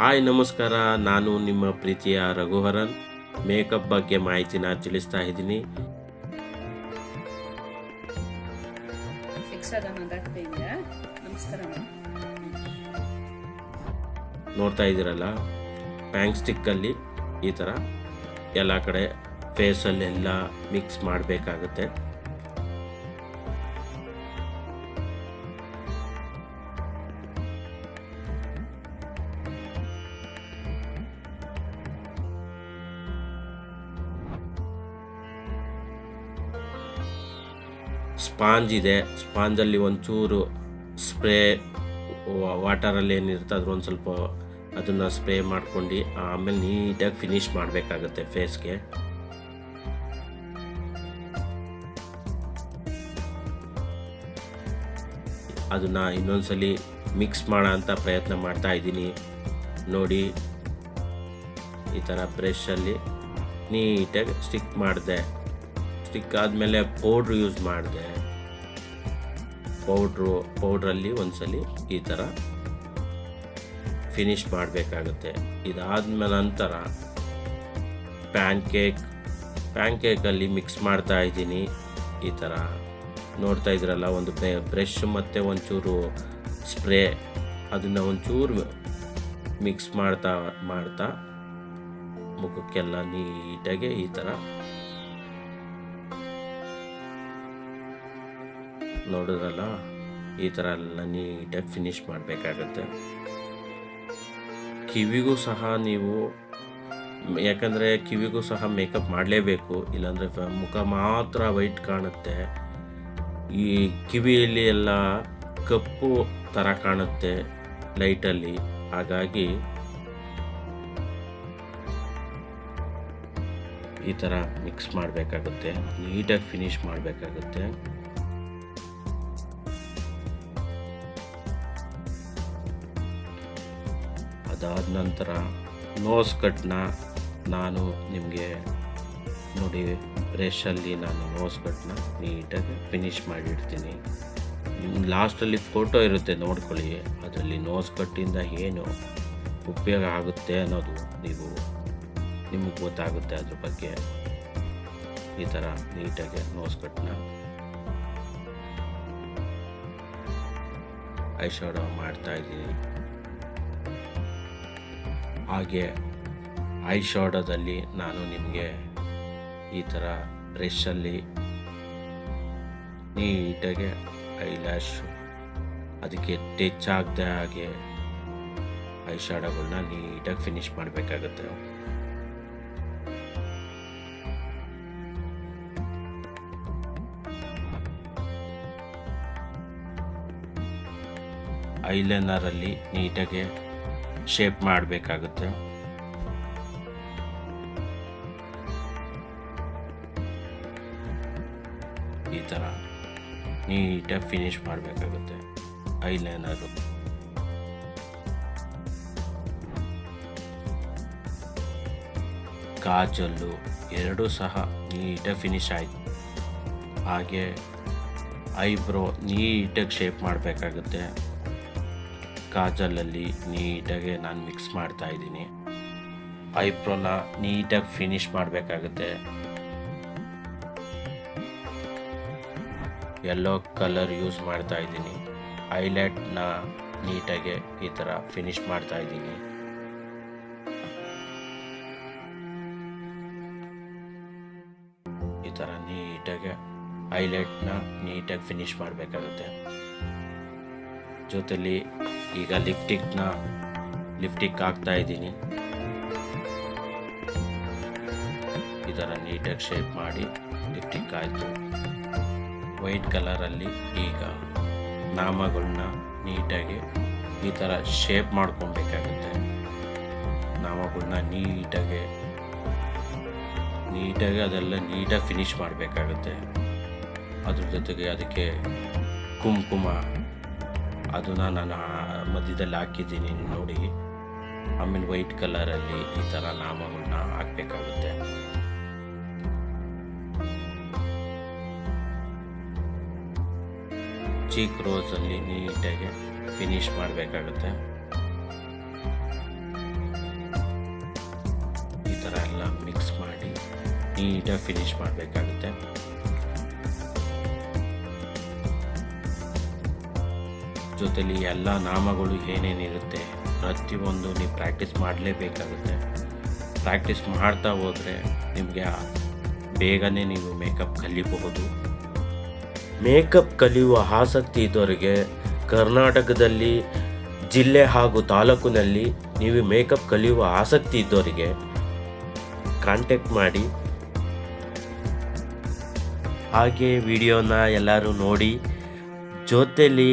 Hi ನಮಸ್ಕಾರ. ನಾನು ನಿಮ್ಮ ಪ್ರೀತಿಯ ರಘುಹರನ್. ಮೇಕಪ್ ಬಗ್ಗೆ ಮಾಹಿತಿನ ತಿಳಿಸ್ತಾ ಇದ್ದೀನಿ. ನೋಡ್ತಾ ಇದ್ದೀರಲ್ಲ ಪ್ಯಾಂಕ್ ಸ್ಟಿಕ್ಕಲ್ಲಿ ಈ ಥರ ಎಲ್ಲ ಕಡೆ ಫೇಸಲ್ಲೆಲ್ಲ ಮಿಕ್ಸ್ ಮಾಡಬೇಕಾಗುತ್ತೆ. ಸ್ಪಾಂಜ್ ಇದೆ. ಸ್ಪಾಂಜಲ್ಲಿ ಒಂಚೂರು ಸ್ಪ್ರೇ, ವಾಟರಲ್ಲಿ ಏನಿರುತ್ತೆ ಅದ್ರ ಒಂದು ಸ್ವಲ್ಪ ಅದನ್ನು ಸ್ಪ್ರೇ ಮಾಡ್ಕೊಂಡು ಆಮೇಲೆ ನೀಟಾಗಿ ಫಿನಿಶ್ ಮಾಡಬೇಕಾಗುತ್ತೆ ಫೇಸ್ಗೆ. ಅದನ್ನು ಇನ್ನೊಂದ್ಸಲಿ ಮಿಕ್ಸ್ ಮಾಡೋ ಅಂತ ಪ್ರಯತ್ನ ಮಾಡ್ತಾ ಇದ್ದೀನಿ. ನೋಡಿ, ಈ ಥರ ಬ್ರಷಲ್ಲಿ ನೀಟಾಗಿ ಸ್ಟಿಕ್ ಮಾಡಿದೆ. ಸ್ಟಿಕ್ ಆದಮೇಲೆ ಪೌಡ್ರ್ ಯೂಸ್ ಮಾಡಿದೆ. ಪೌಡ್ರು, ಪೌಡ್ರಲ್ಲಿ ಒಂದ್ಸಲಿ ಈ ಥರ ಫಿನಿಶ್ ಮಾಡಬೇಕಾಗುತ್ತೆ. ಇದಾದ್ಮೇಲೆ ನಂತರ ಪ್ಯಾನ್ ಕೇಕ್ ಮಿಕ್ಸ್ ಮಾಡ್ತಾ ಇದ್ದೀನಿ. ಈ ಥರ ನೋಡ್ತಾ ಇದ್ರಲ್ಲ, ಒಂದು ಬ್ರಷ್ ಮತ್ತು ಒಂಚೂರು ಸ್ಪ್ರೇ. ಅದನ್ನು ಒಂಚೂರು ಮಿಕ್ಸ್ ಮಾಡ್ತಾ ಮಾಡ್ತಾ ಮುಖಕ್ಕೆಲ್ಲ ನೀಟಾಗಿ ಈ ಥರ ನೋಡಿದ್ರಲ್ಲ, ಈ ಥರ ಎಲ್ಲ ನೀಟಾಗಿ ಫಿನಿಶ್ ಮಾಡಬೇಕಾಗತ್ತೆ. ಕಿವಿಗೂ ಸಹ ನೀವು, ಯಾಕಂದರೆ ಕಿವಿಗೂ ಸಹ ಮೇಕಪ್ ಮಾಡಲೇಬೇಕು, ಇಲ್ಲಾಂದರೆ ಮುಖ ಮಾತ್ರ ವೈಟ್ ಕಾಣುತ್ತೆ. ಈ ಕಿವಿಯಲ್ಲಿ ಎಲ್ಲ ಕಪ್ಪು ಥರ ಕಾಣುತ್ತೆ ಲೈಟಲ್ಲಿ ಹಾಗಾಗಿ ಈ ಥರ ಮಿಕ್ಸ್ ಮಾಡಬೇಕಾಗುತ್ತೆ, ನೀಟಾಗಿ ಫಿನಿಶ್ ಮಾಡಬೇಕಾಗುತ್ತೆ. ಅದಾದ ನಂತರ ನೋಸ್ ಕಟ್ನ ನಾನು ನಿಮಗೆ ನೋಡಿ ಬ್ರಷಲ್ಲಿ ನಾನು ನೋಸ್ ಕಟ್ನ ನೀಟಾಗಿ ಫಿನಿಶ್ ಮಾಡಿಡ್ತೀನಿ. ನಿಮ್ಮ ಲಾಸ್ಟಲ್ಲಿ ಫೋಟೋ ಇರುತ್ತೆ, ನೋಡ್ಕೊಳ್ಳಿ. ಅದರಲ್ಲಿ ನೋಸ್ ಕಟ್ಟಿಂದ ಏನು ಉಪಯೋಗ ಆಗುತ್ತೆ ಅನ್ನೋದು ನೀವು ನಿಮಗೆ ಗೊತ್ತಾಗುತ್ತೆ ಅದ್ರ ಬಗ್ಗೆ. ಈ ಥರ ನೀಟಾಗಿ ನೋಸ್ ಕಟ್ನ ಐ ಮಾಡ್ತಾ ಇದ್ದೀನಿ. ಹಾಗೆ ಐ ಶಾಡೋದಲ್ಲಿ ನಾನು ನಿಮಗೆ ಈ ಥರ ಬ್ರಷಲ್ಲಿ ನೀಟಾಗೆ ಐ ಲ್ಯಾಶ್ ಅದಕ್ಕೆ ಟಚ್ ಆಗದೆ ಹಾಗೆ ಐ ಶಾಡೋಗಳನ್ನ ನೀಟಾಗಿ ಫಿನಿಶ್ ಮಾಡಬೇಕಾಗುತ್ತೆ. ಐಲೈನರಲ್ಲಿ ನೀಟಾಗಿ ಶೇಪ್ ಮಾಡಬೇಕಾಗುತ್ತೆ. ಈ ಥರ ನೀಟಾಗಿ ಫಿನಿಶ್ ಮಾಡಬೇಕಾಗುತ್ತೆ. ಐ ಐಲೈನರು ಕಾಜಲ್ಲು ಎರಡೂ ಸಹ ನೀಟಾಗಿ ಫಿನಿಶ್ ಆಯಿತು. ಹಾಗೆ ಐಬ್ರೋ ನೀಟಾಗಿ ಶೇಪ್ ಮಾಡಬೇಕಾಗುತ್ತೆ. ಕಾಜಲಲ್ಲಿ ನೀಟಾಗಿ ನಾನು ಮಿಕ್ಸ್ ಮಾಡ್ತಾ ಇದ್ದೀನಿ. ಐಬ್ರೋನ ನೀಟಾಗಿ ಫಿನಿಶ್ ಮಾಡಬೇಕಾಗುತ್ತೆ. ಎಲ್ಲೋ ಕಲರ್ ಯೂಸ್ ಮಾಡ್ತಾ ಇದ್ದೀನಿ. ಐಲೈಟ್ನ ನೀಟಾಗಿ ಈ ಥರ ಫಿನಿಶ್ ಮಾಡ್ತಾ ಇದ್ದೀನಿ. ಈ ಥರ ನೀಟಾಗಿ ಹೈಲೈಟ್ನ ನೀಟಾಗಿ ಫಿನಿಶ್ ಮಾಡಬೇಕಾಗುತ್ತೆ. ಜೊತೆಲಿ ಈಗ ಲಿಫ್ಟಿಕ್ನ ಲಿಫ್ಟಿಕ್ ಹಾಕ್ತಾ ಇದ್ದೀನಿ. ಈ ಥರ ನೀಟಾಗಿ ಶೇಪ್ ಮಾಡಿ ಲಿಫ್ಟಿಕ್ ಆಯಿತು. ವೈಟ್ ಕಲರಲ್ಲಿ ಈಗ ನಾಮಗಳನ್ನ ನೀಟಾಗಿ ಈ ಥರ ಶೇಪ್ ಮಾಡ್ಕೊಬೇಕಾಗುತ್ತೆ. ನಾಮಗಳನ್ನ ನೀಟಾಗಿ ನೀಟಾಗಿ ಅದೆಲ್ಲ ನೀಟಾಗಿ ಫಿನಿಶ್ ಮಾಡಬೇಕಾಗುತ್ತೆ. ಅದ್ರ ಜೊತೆಗೆ ಅದಕ್ಕೆ ಕುಂಕುಮ ಅದನ್ನ ನಾನು ಮಧ್ಯದಲ್ಲಿ ಹಾಕಿದ್ದೀನಿ, ನೋಡಿ. ಆಮೇಲೆ ವೈಟ್ ಕಲರಲ್ಲಿ ಈ ಥರ ನಾಮಗಳನ್ನ ಹಾಕಬೇಕಾಗುತ್ತೆ. ಚೀಕ್ ರೋಸಲ್ಲಿ ನೀಟಾಗಿ ಫಿನಿಶ್ ಮಾಡಬೇಕಾಗುತ್ತೆ. ಈ ಥರ ಎಲ್ಲ ಮಿಕ್ಸ್ ಮಾಡಿ ನೀಟಾಗಿ ಫಿನಿಶ್ ಮಾಡಬೇಕಾಗುತ್ತೆ. ಜೊತೆಲಿ ಎಲ್ಲ ನಾಮಗಳು ಏನೇನಿರುತ್ತೆ ಪ್ರತಿಯೊಂದು ನೀವು ಪ್ರಾಕ್ಟೀಸ್ ಮಾಡಲೇಬೇಕಾಗುತ್ತೆ. ಪ್ರಾಕ್ಟೀಸ್ ಮಾಡ್ತಾ ಹೋದರೆ ನಿಮಗೆ ಬೇಗನೆ ನೀವು ಮೇಕಪ್ ಕಲಿಬಹುದು. ಮೇಕಪ್ ಕಲಿಯುವ ಆಸಕ್ತಿ ಇದ್ದವರಿಗೆ ಕರ್ನಾಟಕದಲ್ಲಿ ಜಿಲ್ಲೆ ಹಾಗೂ ತಾಲೂಕಿನಲ್ಲಿ ನೀವು ಮೇಕಪ್ ಕಲಿಯುವ ಆಸಕ್ತಿ ಇದ್ದವರಿಗೆ ಕಾಂಟ್ಯಾಕ್ಟ್ ಮಾಡಿ. ಹಾಗೆ ವಿಡಿಯೋನ ಎಲ್ಲರೂ ನೋಡಿ, ಜೊತೆಲಿ